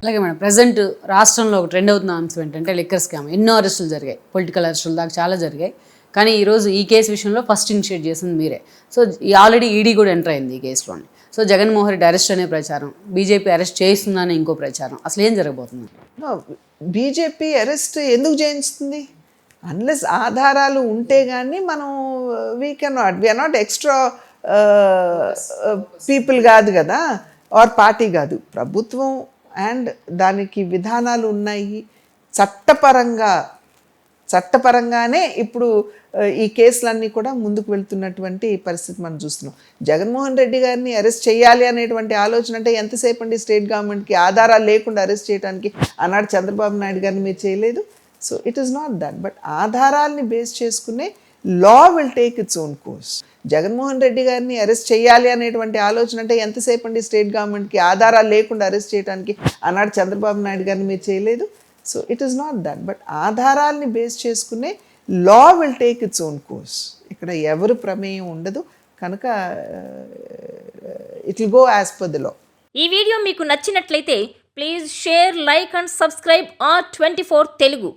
అలాగే madam present రాష్ట్రంలో ఒక ట్రెండ్ అవుతున్న అంశం ఏంటంటే లిక్కర్ స్కామ్. ఎన్నో అరెస్టులు జరిగాయి. పొలిటికల్ అరెస్టులు దాకా చాలా జరిగాయి. కానీ ఈరోజు ఈ కేసు విషయంలో ఫస్ట్ ఇనిషియేట్ చేసింది మీరే. సో ఆల్రెడీ ఈడీ కూడా ఎంటర్ అయింది ఈ కేసులోని. సో జగన్మోహన్ రెడ్డి అరెస్ట్ అనే ప్రచారం బీజేపీ అరెస్ట్ చేస్తుందనే ఇంకో ప్రచారం అసలు ఏం జరగబోతుంది? బీజేపీ అరెస్ట్ ఎందుకు చేయిస్తుంది? అన్లెస్ ఆధారాలు ఉంటే కానీ మనం we can not we are not extra people కాదు కదా ఆర్ పార్టీ కాదు. ప్రభుత్వం అండ్ దానికి విధానాలు ఉన్నాయి. చట్టపరంగా చట్టపరంగానే ఇప్పుడు ఈ కేసులన్నీ కూడా ముందుకు వెళ్తున్నటువంటి పరిస్థితి మనం చూస్తున్నాం. జగన్మోహన్ రెడ్డి గారిని అరెస్ట్ చేయాలి అనేటువంటి ఆలోచన అంటే ఎంతసేపు అండి స్టేట్ గవర్నమెంట్కి? ఆధారాలు లేకుండా అరెస్ట్ చేయడానికి ఆనాడు చంద్రబాబు నాయుడు గారిని మీరు చేయలేదు? So it is not that but ఆధారాల్ని base చేసుకునే law will take its own course Jaganmohan Reddy garu arrest చేయాలి అనేటువంటి ఆలోచన అంటే ఎంతసేపు అండి స్టేట్ గవర్నమెంట్కి? ఆధారాలు లేకుండా అరెస్ట్ చేయడానికి ఆనాడు చంద్రబాబు నాయుడు గారిని మీరు చేయలేదు? So it is not that but ఆధారాల్ని base చేసుకునే law will take its own course ఇక్కడ ఎవరు ప్రమేయం ఉండదు. కనుక it will go as per the law ఈ వీడియో మీకు నచ్చినట్లయితే please share like and subscribe R twenty Telugu